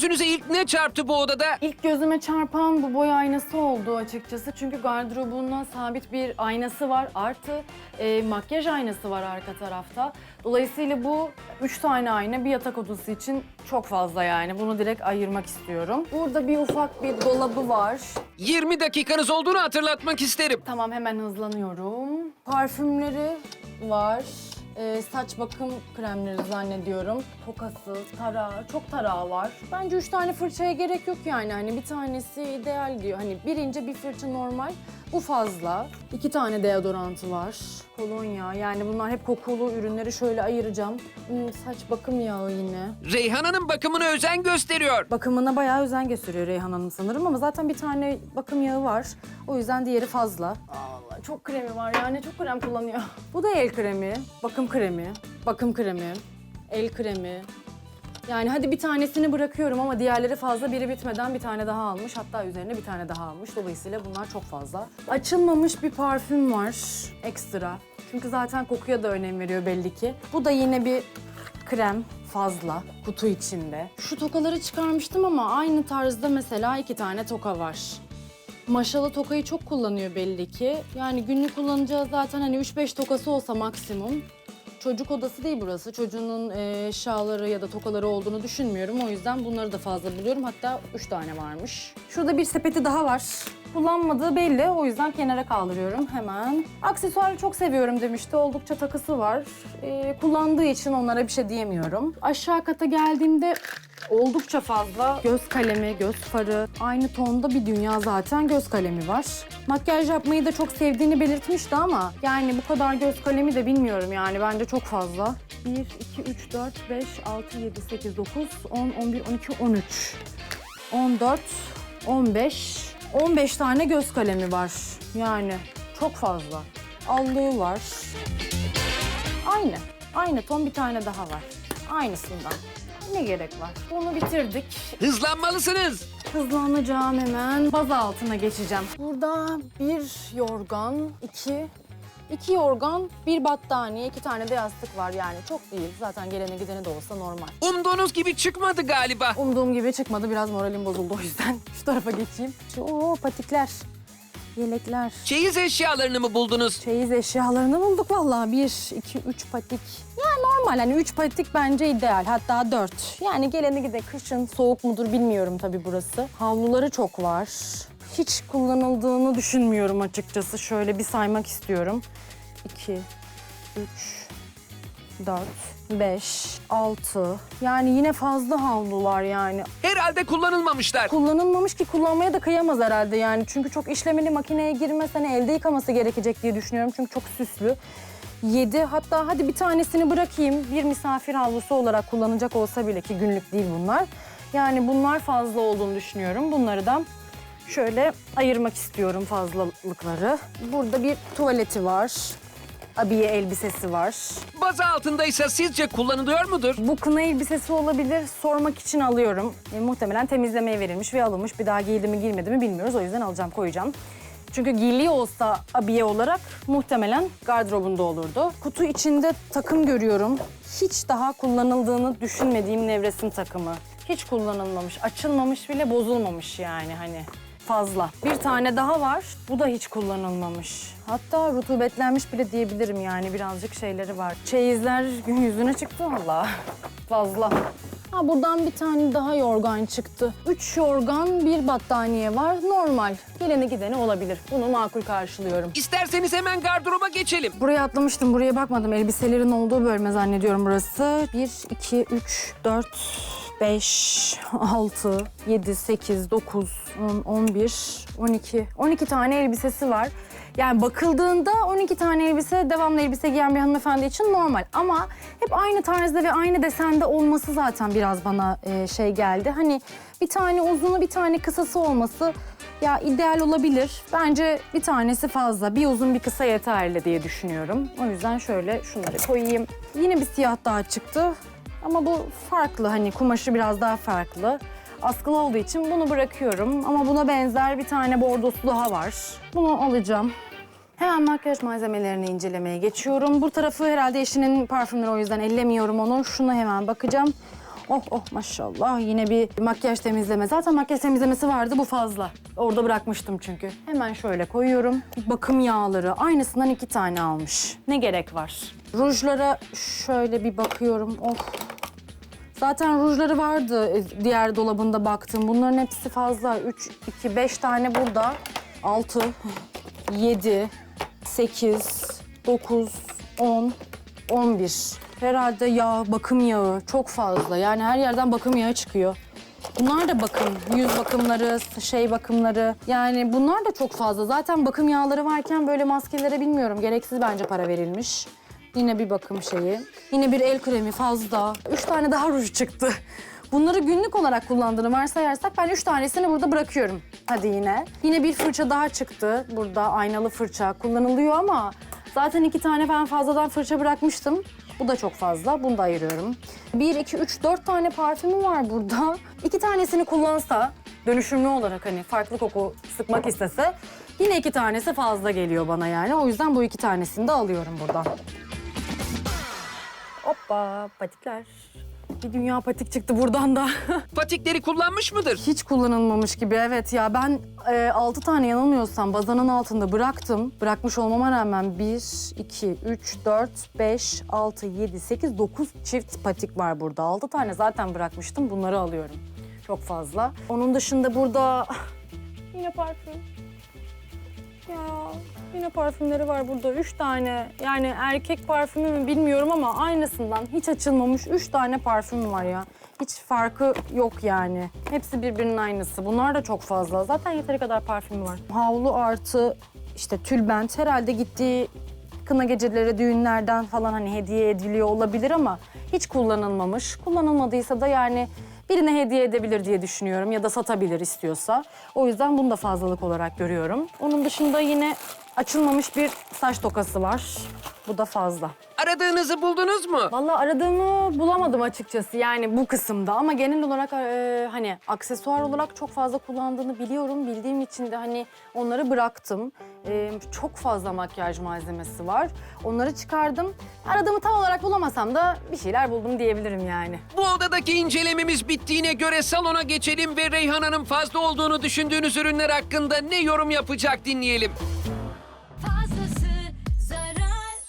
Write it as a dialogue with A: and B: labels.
A: Gözünüze ilk ne çarptı bu odada?
B: İlk gözüme çarpan bu boy aynası oldu açıkçası. Çünkü gardırobunda sabit bir aynası var. Artı e, makyaj aynası var arka tarafta. Dolayısıyla bu üç tane ayna bir yatak odası için çok fazla yani. Bunu direkt ayırmak istiyorum. Burada bir ufak bir dolabı var.
A: 20 dakikanız olduğunu hatırlatmak isterim.
B: Tamam hemen hızlanıyorum. Parfümleri var. Ee, saç bakım kremleri zannediyorum. Tokası, tarağı, çok tarağı var. Bence üç tane fırçaya gerek yok yani. Hani bir tanesi ideal diyor. Hani birinci bir fırça normal. Bu fazla. İki tane deodorantı var. Kolonya. Yani bunlar hep kokulu ürünleri şöyle ayıracağım. Hmm, saç bakım yağı yine.
A: Reyhana'nın bakımına özen gösteriyor.
B: Bakımına bayağı özen gösteriyor Reyhan Hanım sanırım ama zaten bir tane bakım yağı var. O yüzden diğeri fazla. Allah çok kremi var yani çok krem kullanıyor. Bu da el kremi, bakım kremi, bakım kremi, el kremi. Yani hadi bir tanesini bırakıyorum ama diğerleri fazla. Biri bitmeden bir tane daha almış. Hatta üzerine bir tane daha almış. Dolayısıyla bunlar çok fazla. Açılmamış bir parfüm var ekstra. Çünkü zaten kokuya da önem veriyor belli ki. Bu da yine bir krem fazla kutu içinde. Şu tokaları çıkarmıştım ama aynı tarzda mesela iki tane toka var. Maşalı tokayı çok kullanıyor belli ki. Yani günlük kullanacağı zaten hani 3-5 tokası olsa maksimum. Çocuk odası değil burası. Çocuğunun e, eşyaları ya da tokaları olduğunu düşünmüyorum. O yüzden bunları da fazla buluyorum. Hatta 3 tane varmış. Şurada bir sepeti daha var. Kullanmadığı belli. O yüzden kenara kaldırıyorum hemen. Aksesuarı çok seviyorum demişti. Oldukça takısı var. E, kullandığı için onlara bir şey diyemiyorum. Aşağı kata geldiğimde oldukça fazla göz kalemi, göz farı. Aynı tonda bir dünya zaten göz kalemi var. Makyaj yapmayı da çok sevdiğini belirtmişti ama yani bu kadar göz kalemi de bilmiyorum yani bence çok fazla. 1, 2, 3, 4, 5, 6, 7, 8, 9, 10, 11, 12, 13, 14, 15, 15 tane göz kalemi var. Yani çok fazla. Allığı var. Aynı. Aynı ton bir tane daha var. Aynısından. Ne gerek var? Bunu bitirdik.
A: Hızlanmalısınız.
B: Hızlanacağım hemen. Baz altına geçeceğim. Burada bir yorgan, iki, iki yorgan, bir battaniye, iki tane de yastık var yani. Çok değil. Zaten gelene gidene de olsa normal.
A: Umduğunuz gibi çıkmadı galiba.
B: Umduğum gibi çıkmadı. Biraz moralim bozuldu o yüzden. Şu tarafa geçeyim. Şu, oo, patikler, yelekler.
A: Çeyiz eşyalarını mı buldunuz?
B: Çeyiz eşyalarını bulduk vallahi. Bir, iki, üç patik. Yani normal hani üç patik bence ideal. Hatta dört. Yani geleni gide kışın soğuk mudur bilmiyorum tabii burası. Havluları çok var. Hiç kullanıldığını düşünmüyorum açıkçası. Şöyle bir saymak istiyorum. İki, üç, dört, beş, altı. Yani yine fazla havlu var yani.
A: Herhalde kullanılmamışlar.
B: Kullanılmamış ki kullanmaya da kıyamaz herhalde yani. Çünkü çok işlemeli makineye girmez hani elde yıkaması gerekecek diye düşünüyorum. Çünkü çok süslü. Yedi hatta hadi bir tanesini bırakayım. Bir misafir havlusu olarak kullanacak olsa bile ki günlük değil bunlar. Yani bunlar fazla olduğunu düşünüyorum. Bunları da şöyle ayırmak istiyorum fazlalıkları. Burada bir tuvaleti var. Abiye elbisesi var.
A: Bazı altındaysa sizce kullanılıyor mudur?
B: Bu kına elbisesi olabilir. Sormak için alıyorum. E, muhtemelen temizlemeye verilmiş ve alınmış. Bir daha giydi mi giymedi mi bilmiyoruz. O yüzden alacağım, koyacağım. Çünkü giyiliği olsa abiye olarak muhtemelen gardırobunda olurdu. Kutu içinde takım görüyorum. Hiç daha kullanıldığını düşünmediğim nevresim takımı. Hiç kullanılmamış, açılmamış bile bozulmamış yani hani fazla. Bir tane daha var. Bu da hiç kullanılmamış. Hatta rutubetlenmiş bile diyebilirim yani birazcık şeyleri var. Çeyizler gün yüzüne çıktı valla. Fazla. Ha buradan bir tane daha yorgan çıktı. Üç yorgan, bir battaniye var. Normal. Geleni gideni olabilir. Bunu makul karşılıyorum.
A: İsterseniz hemen gardıroba geçelim.
B: Buraya atlamıştım. Buraya bakmadım. Elbiselerin olduğu bölme zannediyorum burası. 1, 2, 3, 4, 5, 6, 7, 8, 9, 10, 11, 12. 12 tane elbisesi var. Yani bakıldığında 12 tane elbise devamlı elbise giyen bir hanımefendi için normal. Ama hep aynı tarzda ve aynı desende olması zaten biraz bana e, şey geldi. Hani bir tane uzunu bir tane kısası olması ya ideal olabilir. Bence bir tanesi fazla. Bir uzun bir kısa yeterli diye düşünüyorum. O yüzden şöyle şunları koyayım. Yine bir siyah daha çıktı. Ama bu farklı hani kumaşı biraz daha farklı. Askılı olduğu için bunu bırakıyorum. Ama buna benzer bir tane bordosu daha var. Bunu alacağım. Hemen makyaj malzemelerini incelemeye geçiyorum. Bu tarafı herhalde eşinin parfümleri o yüzden ellemiyorum onu. Şunu hemen bakacağım. Oh oh maşallah yine bir makyaj temizleme. Zaten makyaj temizlemesi vardı bu fazla. Orada bırakmıştım çünkü. Hemen şöyle koyuyorum. Bakım yağları aynısından iki tane almış. Ne gerek var? Rujlara şöyle bir bakıyorum. Oh Zaten rujları vardı e, diğer dolabında baktım. Bunların hepsi fazla. 3, 2, 5 tane burada. 6, 7, 8, 9, 10, 11. Herhalde yağ, bakım yağı çok fazla. Yani her yerden bakım yağı çıkıyor. Bunlar da bakım, yüz bakımları, şey bakımları. Yani bunlar da çok fazla. Zaten bakım yağları varken böyle maskelere bilmiyorum. Gereksiz bence para verilmiş. Yine bir bakım şeyi. Yine bir el kremi fazla. Üç tane daha ruj çıktı. Bunları günlük olarak kullandığını varsayarsak ben üç tanesini burada bırakıyorum. Hadi yine. Yine bir fırça daha çıktı. Burada aynalı fırça kullanılıyor ama zaten iki tane ben fazladan fırça bırakmıştım. Bu da çok fazla. Bunu da ayırıyorum. Bir, iki, üç, dört tane parfümü var burada. İki tanesini kullansa dönüşümlü olarak hani farklı koku sıkmak istese yine iki tanesi fazla geliyor bana yani. O yüzden bu iki tanesini de alıyorum buradan. Hoppa patikler. Bir dünya patik çıktı buradan da.
A: Patikleri kullanmış mıdır?
B: Hiç kullanılmamış gibi evet ya ben e, 6 tane yanılmıyorsam bazanın altında bıraktım. Bırakmış olmama rağmen 1, 2, 3, 4, 5, 6, 7, 8, 9 çift patik var burada. 6 tane zaten bırakmıştım bunları alıyorum. Çok fazla. Onun dışında burada yine parfüm. Ya yine parfümleri var burada. Üç tane yani erkek parfümü mü bilmiyorum ama aynısından hiç açılmamış üç tane parfüm var ya. Hiç farkı yok yani. Hepsi birbirinin aynısı. Bunlar da çok fazla. Zaten yeteri kadar parfüm var. Havlu artı işte tülbent herhalde gittiği kına geceleri, düğünlerden falan hani hediye ediliyor olabilir ama hiç kullanılmamış. Kullanılmadıysa da yani birine hediye edebilir diye düşünüyorum ya da satabilir istiyorsa. O yüzden bunu da fazlalık olarak görüyorum. Onun dışında yine açılmamış bir saç tokası var. Bu da fazla.
A: Aradığınızı buldunuz mu?
B: Vallahi aradığımı bulamadım açıkçası yani bu kısımda ama genel olarak e, hani aksesuar olarak çok fazla kullandığını biliyorum. Bildiğim için de hani onları bıraktım. E, çok fazla makyaj malzemesi var. Onları çıkardım. Aradığımı tam olarak bulamasam da bir şeyler buldum diyebilirim yani.
A: Bu odadaki incelememiz bittiğine göre salona geçelim ve Reyhan'ın fazla olduğunu düşündüğünüz ürünler hakkında ne yorum yapacak dinleyelim.